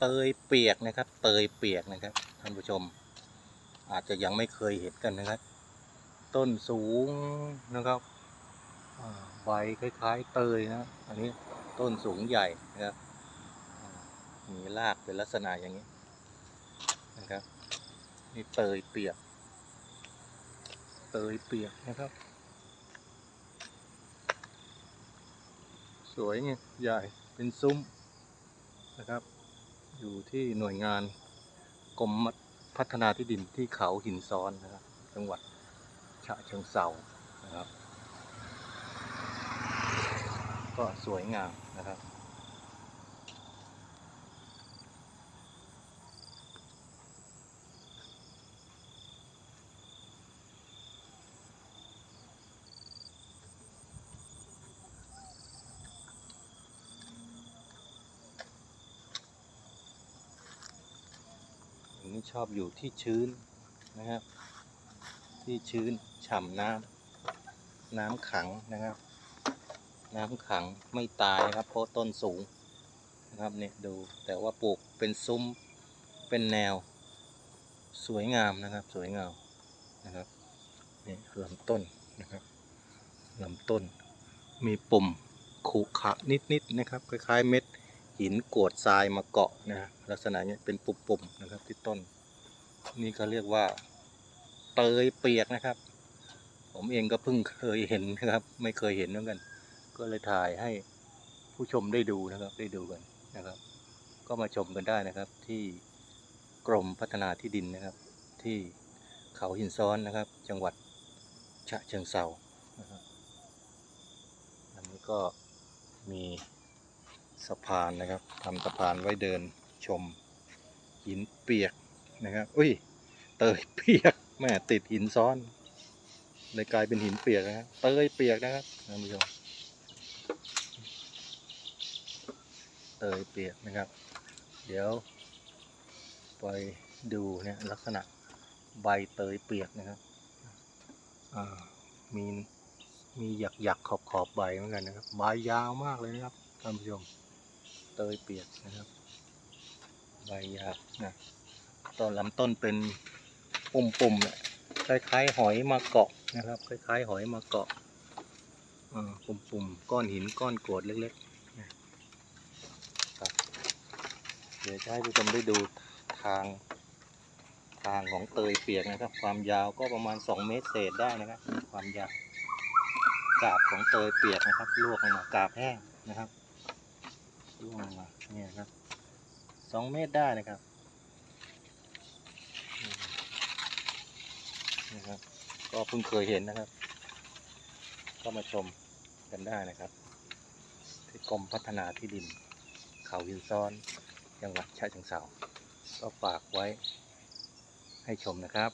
เตยเปียกนะครับ เตยเปียกนะครับท่านผู้ชม อาจจะยังไม่เคยเห็นกันนะครับ ต้นสูงนะครับใบคล้ายๆ เตยนะอันนี้ต้นสูงใหญ่นะครับมีรากเป็นลักษณะอย่างนี้นะครับนี่เตยเปียก เตยเปียกนะครับ สวยไงใหญ่เป็นซุ้มนะครับ อยู่ที่หน่วยงานกรมพัฒนาที่ดินที่เขาหินซ้อนนะครับ จังหวัดฉะเชิงเซานะครับ ก็สวยงามนะครับ นี่ชอบอยู่ที่ชื้นนะครับ ที่ชื้นฉ่ำน้ำน้ำขังนะครับ น้ำขังไม่ตายนะครับ เพราะต้นสูงนะครับเนี่ยดูแต่ว่าปลูกเป็นซุ้มเป็นแนว สวยงามนะครับ สวยงามนะครับนี่ลำต้นนะครับลำต้น มีปุ่มขรุขะนิดๆนะครับ คล้ายๆเม็ด หินกรวดทรายมาเกาะนะฮะลักษณะเนี้ยเป็นปุ่มๆนะครับที่ต้น นี่เขาเรียกว่าเตยเปียกนะครับ ผมเองก็เพิ่งเคยเห็นนะครับ ไม่เคยเห็นเหมือนกัน ก็เลยถ่ายให้ผู้ชมได้ดูนะครับได้ดูกันนะครับ ก็มาชมกันได้นะครับที่กรมพัฒนาที่ดินนะครับ ที่เขาหินซ้อนนะครับ จังหวัดฉะเชิงเซานะครับอันนี้ก็มี สะพานนะครับทำสะพานไว้เดินชมหินเปียกนะครับอุ้ยเตยเปียกแม่ติดหินซ้อนเลยกลายเป็นหินเปียกนะครับเตยเปียกนะครับท่านผู้ชมเตยเปียกนะครับ เดี๋ยวไปดูเนี่ยลักษณะใบเตยเปียกนะครับมีมีหยักหยักขอบขอบใบเหมือนกันนะครับ ใบยาวมากเลยนะครับท่านผู้ชม เตยเปียกนะครับ ใบหยาวนะต้นลำต้นเป็นปุ่มๆเนี่ยคล้ายๆหอยมาเกาะนะครับคล้ายๆหอยมาเกาะปุ่มๆก้อนหินก้อนกรวดเล็กๆนะครับเดี๋ยวจะให้ผู้ชมได้ดูทางทางของเตยเปียกนะครับ ความยาวก็ประมาณ 2 เมตรเศษได้นะครับ ความยาวกาบของเตยเปียกนะครับลวกลงมากาบแห้งนะครับ ลวงมาเนี่ยครับสองเมตรได้นะครับอืมนะครับ ก็เพิ่งเคยเห็นนะครับ ก็มาชมกันได้นะครับ ที่กรมพัฒนาที่ดิน เขาหินซ้อนจังหวัดฉะเชิงเทราก็ฝากไว้ให้ชมนะครับ